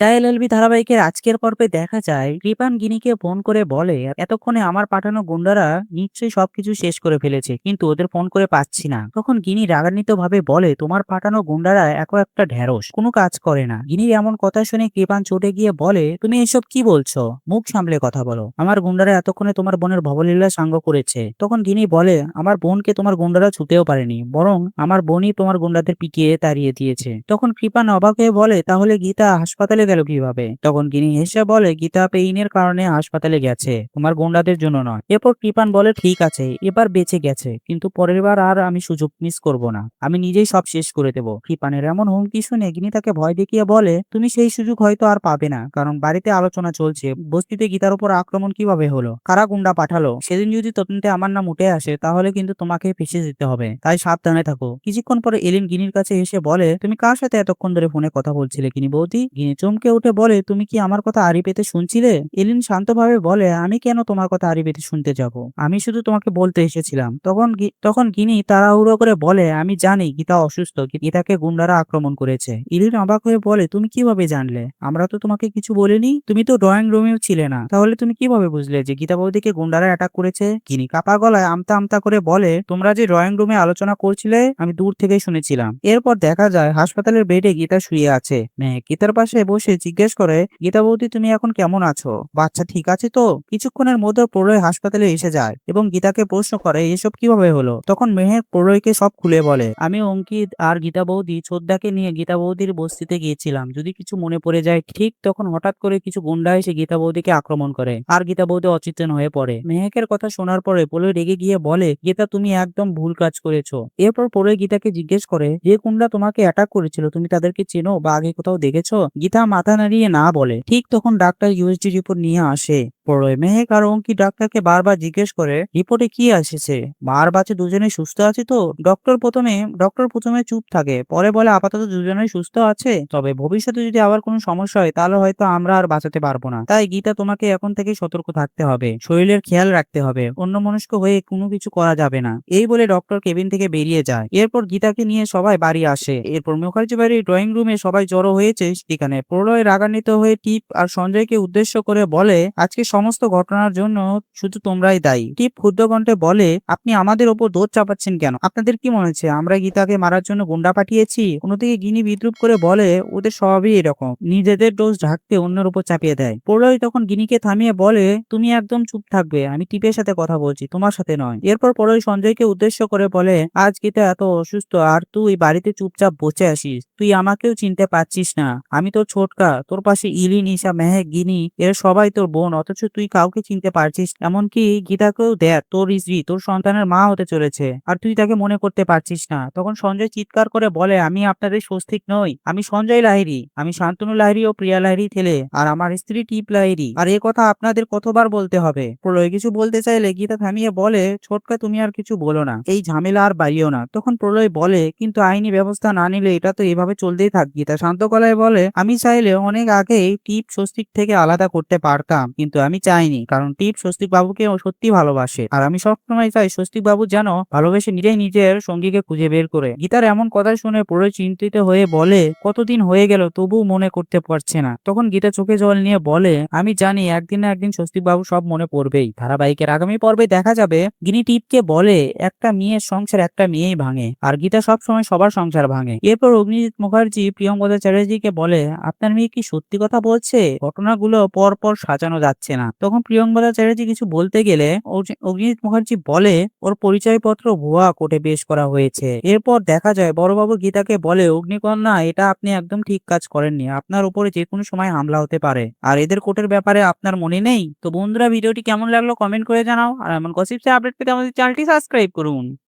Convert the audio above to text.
LLB ধারাবাহিকের আজকের পর্বে দেখা যায় কৃপান গিনিকে ফোন করে বলে, এতক্ষণে আমার পাঠানো গুন্ডারা নিশ্চয়ই সবকিছু শেষ করে ফেলেছে, কিন্তু ওদের ফোন করে পাচ্ছি না। তখন গিনি রাগান্বিত ভাবে বলে, তোমার পাঠানো গুন্ডারা এক একটা ঢ্যাঁড়স, কোনো কাজ করে না। গিনির এমন কথা শুনে কৃপান চটে গিয়ে বলে, তুমি এসব কি বলছো? মুখ সামলে কথা বলো। আমার গুন্ডারা এতক্ষণে তোমার বোনের ভবলীলা সাঙ্গ করেছে। তখন গিনি বলে, আমার বোনকে তোমার গুন্ডারা ছুতেও পারেনি, বরং আমার বোনই তোমার গুন্ডাদের পিটিয়ে তাড়িয়ে দিয়েছে। তখন কৃপান অবাক হয়ে বলে, তাহলে গীতা হাসপাতালে গেল কীভাবে? তখন গিনি হেসে বলে, গীতা পেইনের কারণে হাসপাতালে গেছে। তোমার গুন্ডাদের জন্য নয়। এরপর কৃপান বলে, ঠিক আছে, এবার বেঁচে গেছে। কিন্তু পরের বার আর আমি সুযোগ মিস করব না। আমি নিজেই সব শেষ করে দেব। কৃপানের এমন হুমকি শুনে গিনি তাকে ভয় দেখিয়ে বলে, তুমি সেই সুযোগ হয়তো আর পাবে না। কারণ বাড়িতে আলোচনা চলছে। বস্তিতে গীতার উপর আক্রমণ কীভাবে হলো? কারা গুন্ডা পাঠালো? সেদিন যদি তদন্তে আমার নাম উঠে আসে, তাহলে কিন্তু তোমাকে ফেসে যেতে হবে। তাই সাবধানে থাকো। কিছুক্ষণ পরে এলিন গিনির কাছে এসে বলে, তুমি কার সাথে এতক্ষণ ধরে ফোনে কথা বলছিলে গিনি বৌদি? গিনি চমকে উঠে বলে, তুমি কি আমার কথা আড়ি পেতে শুনছিলে? এলিন শান্তভাবে বলে, আমি কেন তোমার কথা আড়ি পেতে শুনতে যাব? আমি শুধু তোমাকে বলতে এসেছিলাম। তখন তখন গিনি তাড়াহুড়ো করে বলে, আমি জানি গীতা অসুস্থ গীতাকে গুন্ডারা আক্রমণ করেছে। ইলিন অবাক হয়ে বলে, তুমি কীভাবে জানলে? আমরা তো তোমাকে কিছু বলিনি। তুমি তো ড্রয়িং রুমেও ছিলে না। তাহলে তুমি কীভাবে বুঝলে যে গীতা বৌদিকে গুন্ডারা অ্যাটাক করেছে? গিনি কাপা গলায় আমতা আমতা করে বলে, তোমরা যে ড্রয়িং রুমে আলোচনা করছিলে, আমি দূর থেকেই শুনেছিলাম। এরপর দেখা যায়, হাসপাতালের বেডে গীতা শুয়ে আছে। মেয়ে গীতার পাশে বসে জিজ্ঞেস করে, গীতা বৌদি, তুমি এখন কেমন আছো? বাচ্চা ঠিক আছে তো? কিছুক্ষণের মধ্যে প্রলয় হাসপাতালে এসে যায় এবং গীতাকে প্রশ্ন করে, এসব কীভাবে হলো? তখন মেহের প্রলয়কে সব খুলে বলে, আমি অঙ্কিত আর গীতা বৌদি ছোদ্দাকে নিয়ে গীতা বৌদির বস্তিতে গিয়েছিলাম। যদি কিছু মনে পড়ে যায় ঠিক তখন হঠাৎ করে কিছু গুন্ডা এসে গীতা বৌদিকে আক্রমণ করে আর গীতা বৌদি অচেতন হয়ে পড়ে। মেহেকের কথা শোনার পরে প্রলয় রেগে গিয়ে বলে, গীতা, তুমি একদম ভুল কাজ করেছ। এরপর প্রলয় গীতাকে জিজ্ঞেস করে, যে গুন্ডা তোমাকে অ্যাটাক করেছিল, তুমি তাদেরকে চেনো বা আগে কোথাও দেখেছ? গীতা মাথা নাড়িয়ে না বলে ঠিক তখন ডাক্তার ইউএসডির উপর নিয়ে আসে। প্রলয় মেহেক আর অঙ্কি ডাক্তারকে বারবার জিজ্ঞেস করে, রিপোর্টে কি এসেছে মার বাচ্চা দুজনেই সুস্থ আছে তো, ডক্টর প্রথমে ডক্টর প্রথমে চুপ থাকে, পরে বলে আপাতত দুজনেই সুস্থ আছে। তবে ভবিষ্যতে যদি আবার কোনো সমস্যা হয়, তাহলে হয়তো আমরা আর বাঁচাতে পারব না। তাই গীতা, তোমাকে এখন থেকে সতর্ক থাকতে হবে। শরীরের খেয়াল রাখতে হবে। অন্য মনস্ক হয়ে কোনো কিছু করা যাবে না। এই বলে ডক্টর কেবিন থেকে বেরিয়ে যায়। এরপর গীতাকে নিয়ে সবাই বাড়ি আসে। এরপর মুখার্জি বাড়ির ড্রয়িং রুমে সবাই জড়ো হয়েছে। সেখানে প্রলয় রাগান্বিত হয়ে টিপ আর সঞ্জয়কে উদ্দেশ্য করে বলে, আজকে সমস্ত ঘটনার জন্য শুধু তোমরাই দায়ী। টিপ ক্ষুদ্র কণ্ঠে বলে, আপনি আমাদের ওপর দোষ চাপাচ্ছেন কেন? আপনাদের কি মনে হচ্ছে? আমরা গীতাকে মারার জন্য গুন্ডা পাঠিয়েছি? অন্যদিকে গিনি বিদ্রুপ করে বলে, ওদের স্বভাবই এরকম। নিজেদের দোষ ঢাকতে অন্যের উপর চাপিয়ে দেয়। প্রলয় তখন গিনিকে থামিয়ে বলে, তুমি একদম চুপ থাকবে। আমি টিপের সাথে কথা বলছি, তোমার সাথে নয়। এরপর প্রলয় সঞ্জয়কে উদ্দেশ্য করে বলে, আজ গীতা এত অসুস্থ? আর তুই বাড়িতে চুপচাপ বসে আসিস তুই আমাকেও চিনতে পারছিস না। আমি তোর ছোটকা, তোর পাশে ইলি নিশা মেহে গিনি, এর সবাই তোর বোন, অথচ তুই কাউকে চিনতে পারছিস? এমনকি গীতাকেও দেখ, তোর স্ত্রী, তোর সন্তানের মা হতে চলেছে, আর তুই তাকে মনে করতে পারছিস না। তখন সঞ্জয় চিৎকার করে বলে, আমি আপনাদের স্বস্তিক নই, আমি সঞ্জয় লাহিরি আমি শান্তনু লাহিরি ও প্রিয়া লাহিরি ছেলে, আর আমার স্ত্রী টিপ লাহিরি আর এ কথা আপনাদের কতবার বলতে হবে? প্রলয় কিছু বলতে চাইলে গীতা থামিয়ে বলে, ছোটকা, তুমি আর কিছু বলো না, এই ঝামেলা আর বাড়িও না। তখন প্রলয় বলে, কিন্তু আইনি ব্যবস্থা না নিলে এটা তো এভাবে চলতেই থাক। গীতা শান্ত গলায় বলে, আমি চাইলে অনেক আগেই টিপ স্বস্তিক থেকে আলাদা করতে পারতাম, কিন্তু আমি চাইনি। কারণ টিপ স্বস্তিক বাবুকে সত্যি ভালোবাসে। আর আমি সবসময় চাই স্বস্তিক বাবু যেন ভালোবেসে নিজেই নিজের সঙ্গীকে খুঁজে বের করে। গীতার এমন কথা শুনে প্রলয় চিন্তিত হয়ে বলে, কতদিন হয়ে গেল তবু মনে করতে পারছে না। তখন গীতা চোখে জল নিয়ে বলে, আমি জানি একদিন না একদিন স্বস্তিক বাবু সব মনে পড়বেই। ধারাবাহিকের আগামী পর্বে দেখা যাবে, গিনি টিপকে বলে, একটা মেয়ের সংসার একটা মেয়েই ভাঙে। আর গীতা সব সময় সবার সংসার ভাঙে। এরপর অগ্নিজিৎ মুখার্জি প্রিয়ঙ্কদা চ্যাটার্জিকে বলে, আপনার মেয়ে কি সত্যি কথা বলছে? ঘটনাগুলো পর পর সাজানো যাচ্ছে না। তখন প্রিয়ঙ্কদা চ্যাটার্জি কিছু বলতে গেলে অগ্নিজিৎ মুখার্জি বলে, ওর পরিচয়পত্র ভুয়া কোর্টে পেশ করা হয়েছে। এরপর দেখা যায়, বড়বাবু গীতাকে বলে, অগ্নিকন্যা, এটা আপনি একদম ঠিক কাজ করেননি। আপনার উপরে যে কোনো সময় হামলা হতে পারে। আর এদের কোর্টের ব্যাপারে আপনার মনে নেই? তো বন্ধুরা, ভিডিওটি কেমন লাগল কমেন্ট করে জানাও। আর এমন গসিপসে আপডেট পেতে আমাদের চ্যানেলটি সাবস্ক্রাইব করুন।